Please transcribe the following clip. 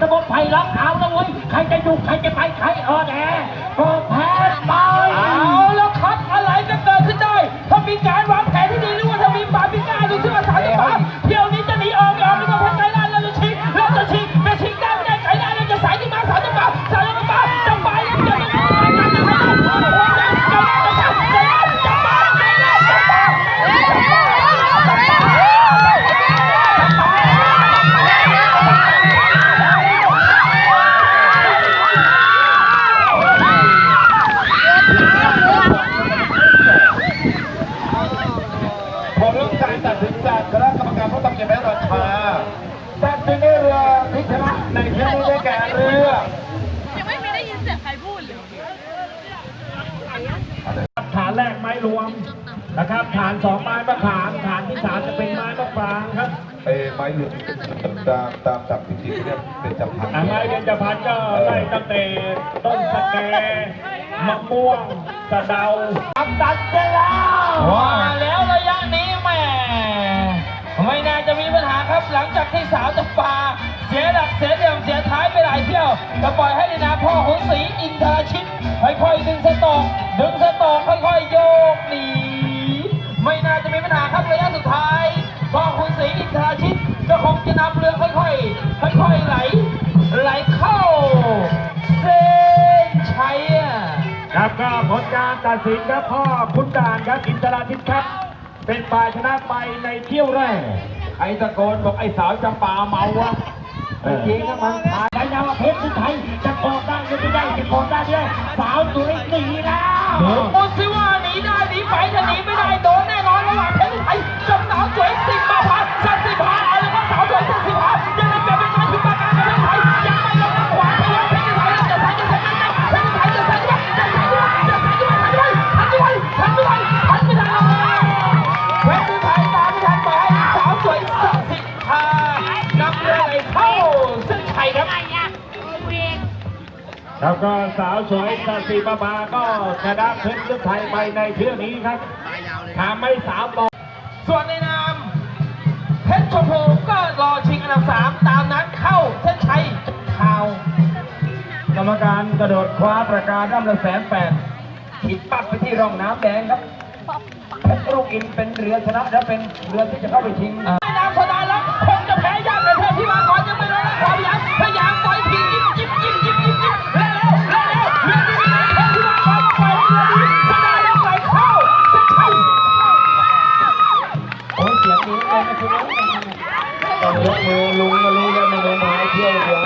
ตะบนไผ่ล็อกเอาละเว้ยใครจะอยู่ใครจะไปใครออแดก็แพ้ไปเอาแล้วครับอะไรจะเกิดขึ้นได้ ถ้ามีการวางแผนที่ดีหรือว่าถ้ามีปาปิก้าดูซึ่งอาสาจะปา ผลการตัดสินจากคณะกรรมการผู้ตัดสินแพ้ราคาตัดสินให้เรือที่ชนะในที่นี้ได้แก่เรือยังไม่ได้ยินเสียงใครพูดเลยฐานแรกไม้รวมนะครับฐานสองไม้มะขามฐานที่สามจะเป็นไม้มะปรางครับเอ้ไม้หลุดตามตามจับจริงๆเนี่ยเป็นจับพันไม้เบญจพรรณก็ได้ตั้งแต่ต้นสะแกมะม่วงสะเดาตัดเสร็จแล้วว่าแล้ว ลังจากที่สาวจะปาเสียหลักเสียเหลี่ยมเสียท้ายไปหลายเที่ยวก็ปล่อยให้ดินาพ่อขุนศรีอินทราชิตค่อยๆดึงสตอกดึงสตอกค่อยๆโยกหนีไม่น่าจะมีปัญหาครับระยะสุดท้ายพ่อขุนศรีอินทราชิตก็คงจะนำเรือค่อยๆค่อยๆไหลไหลเข้าเส้นชัยครับก็ผลการตัดสินครับพ่อคุณด่านครับอินทราทิตครับ เป็นฝ่ายชนะไปในเที่ยวแรกไอ้ตะโกนบอกไอ้สาวจำปาเมาวะเออกี้ครับมันผ่ายไปยาวเพชรสุไทยจะกอดได้หรือไม่ได้จะกอดได้ด้วยสาวสวยหนีแล้ว แล้วก็สาวสวยสสีประมาก็ชนะเพชรสุดไทยไปในเที่ยวนี้ครับทำให้สาวต่อส่วนในนามเพชรชมพูก็รอชิงอันดับสามตามนั้นเข้าเส้นชัยข่าว กรรมการกระโดดคว้าประกาศร่ำละแสนแปดขีดปั๊บไปที่ร่องน้ำแดงครับเพชรรุ่งอินทร์เป็นเรือชนะและเป็นเรือที่จะเข้าไปชิงในนามสดา ตอนยกมือลุงก็รู้แล้วมันลงมาเที่ยวหัว